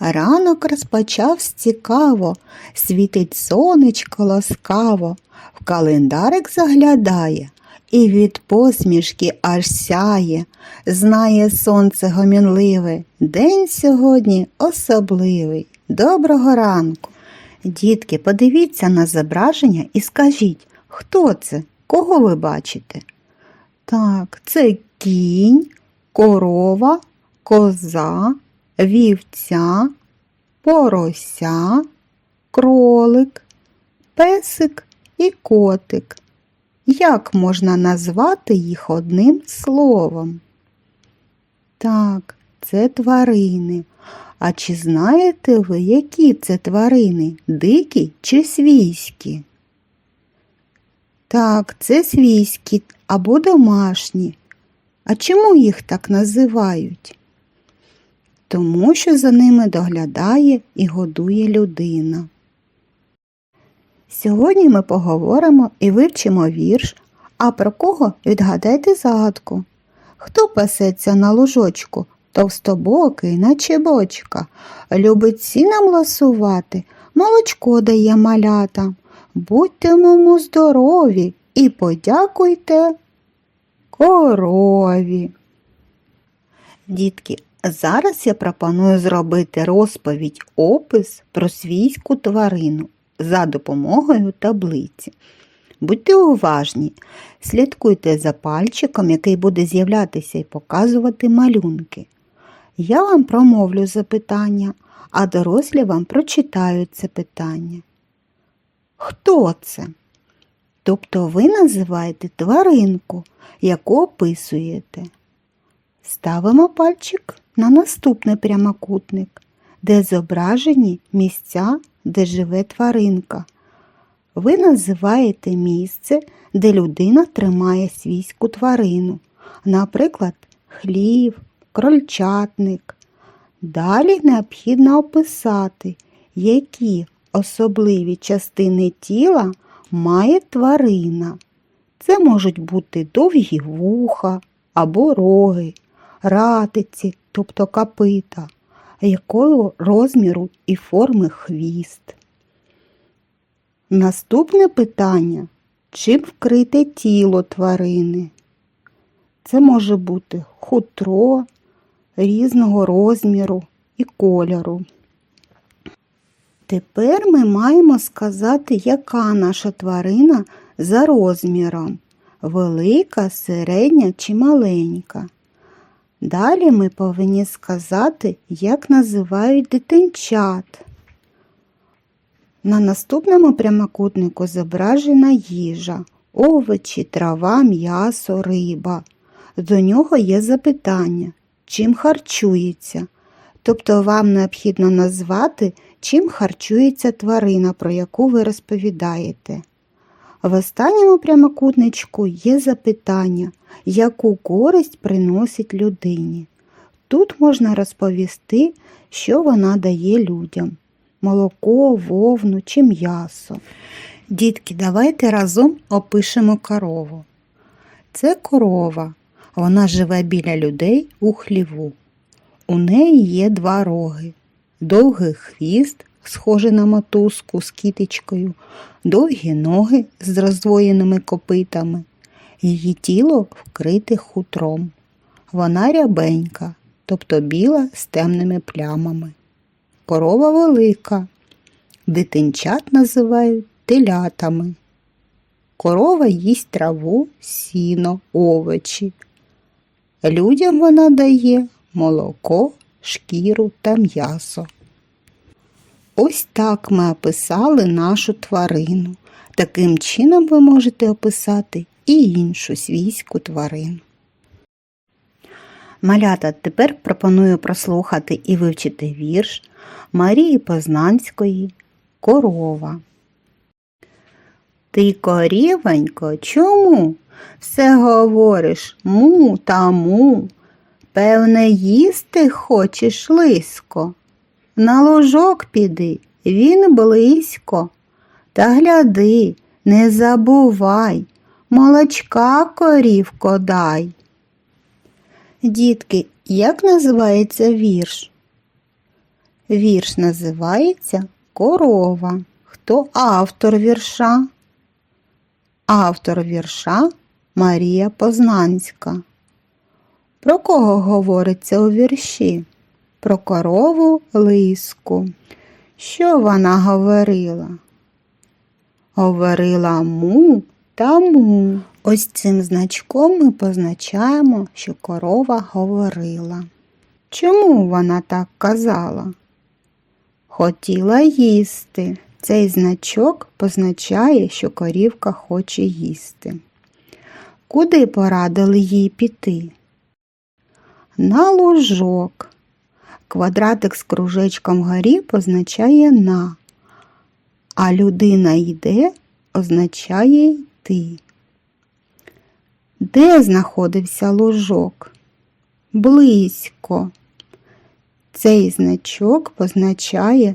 Ранок розпочався цікаво, світить сонечко ласкаво, в календарик заглядає і від посмішки аж сяє. Знає сонце гомінливе, день сьогодні особливий. Доброго ранку. Дітки, подивіться на зображення і скажіть, хто це? Кого ви бачите? Так, це кінь, корова, коза, вівця, порося, кролик, песик і котик. Як можна назвати їх одним словом? Так, це тварини. А чи знаєте ви, які це тварини? Дикі чи свійські? Так, це свійські або домашні. А чому їх так називають? Тому що за ними доглядає і годує людина. Сьогодні ми поговоримо і вивчимо вірш, а про кого відгадайте загадку. Хто пасеться на лужочку, товстобокий, наче бочка, любить сіном ласувати, молочко дає малятам. Будьте мому здорові і подякуйте корові. Дітки, зараз я пропоную зробити розповідь опис про свійську тварину за допомогою таблиці. Будьте уважні, слідкуйте за пальчиком, який буде з'являтися і показувати малюнки. Я вам промовлю запитання, а дорослі вам прочитають це питання. Хто це? Тобто ви називаєте тваринку, яку описуєте. Ставимо пальчик на наступний прямокутник, де зображені місця, де живе тваринка. Ви називаєте місце, де людина тримає свійську тварину, наприклад, хлів, крольчатник. Далі необхідно описати, які особливі частини тіла має тварина. Це можуть бути довгі вуха або роги, ратиці, тобто копита, якого розміру і форми хвіст. Наступне питання чим вкрите тіло тварини? Це може бути хутро різного розміру і кольору. Тепер ми маємо сказати, яка наша тварина за розміром велика, середня чи маленька. Далі ми повинні сказати, як називають дитинчат. На наступному прямокутнику зображена їжа, овочі, трава, м'ясо, риба. До нього є запитання, чим харчується. Тобто вам необхідно назвати, чим харчується тварина, про яку ви розповідаєте. В останньому прямокутничку є запитання, яку користь приносить людині. Тут можна розповісти, що вона дає людям молоко, вовну чи м'ясо. Дітки, давайте разом опишемо корову. Це корова. Вона живе біля людей у хліву. У неї є два роги, довгий хвіст, схожий на мотузку з кіточкою, довгі ноги з роздвоєними копитами. Її тіло вкрите хутром. Вона рябенька, тобто біла з темними плямами. Корова велика. Дитинчат називають телятами. Корова їсть траву, сіно, овочі. Людям вона дає молоко, шкіру та м'ясо. Ось так ми описали нашу тварину. Таким чином ви можете описати і іншу свійську тварину. Малята, тепер пропоную прослухати і вивчити вірш Марії Познанської Корова. Ти корівонько, чому? Все говориш му та му. Певне, їсти хочеш лисько. На лужок піди, він близько. Та гляди, не забувай, молочка корівко дай. Дітки, як називається вірш? Вірш називається Корова. Хто автор вірша? Автор вірша Марія Познанська. Про кого говориться у вірші? Про корову лиску. Що вона говорила? Говорила му та му. Ось цим значком ми позначаємо, що корова говорила. Чому вона так казала? Хотіла їсти. Цей значок позначає, що корівка хоче їсти. Куди порадили їй піти? На лужок. Квадратик з кружечком горі позначає на, а людина йде означає йти. Де знаходився лужок? Близько. Цей значок позначає,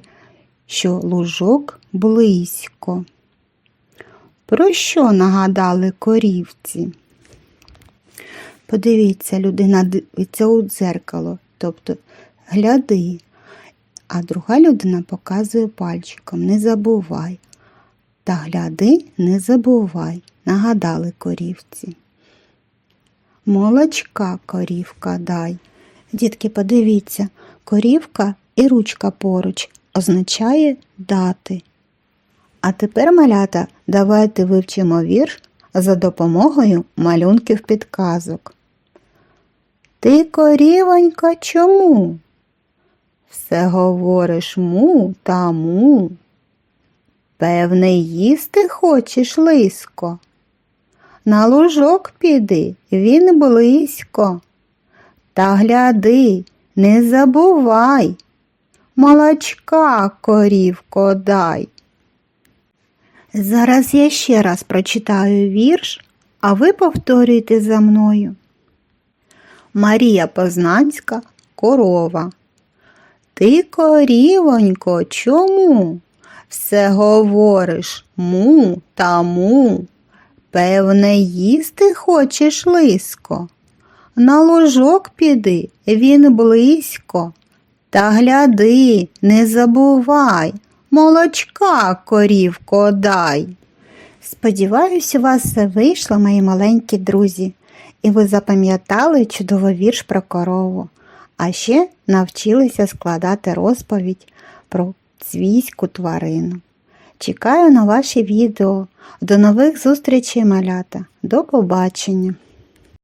що лужок близько. Про що нагадали корівці? Подивіться, людина дивиться у дзеркало, тобто гляди, а друга людина показує пальчиком не забувай. Та гляди, не забувай, нагадали корівці. Молочка корівка дай. Дітки, подивіться, корівка і ручка поруч означає дати. А тепер, малята, давайте вивчимо вірш за допомогою малюнків підказок. Ти, корівонька, чому? Все говориш му та му. Певне, їсти хочеш лисько. На лужок піди, він близько. Та гляди, не забувай, молочка корівко дай. Зараз я ще раз прочитаю вірш, а ви повторюйте за мною. Марія Познанська корова. Ти, корівонько, чому? Все говориш му та му. Певне, їсти хочеш лиско. На ложок піди, він близько. Та гляди, не забувай, молочка корівко дай. Сподіваюсь, у вас все вийшло, мої маленькі друзі, і ви запам'ятали чудовий вірш про корову, а ще навчилися складати розповідь про свійську тварину. Чекаю на ваші відео. До нових зустрічей, малята. До побачення!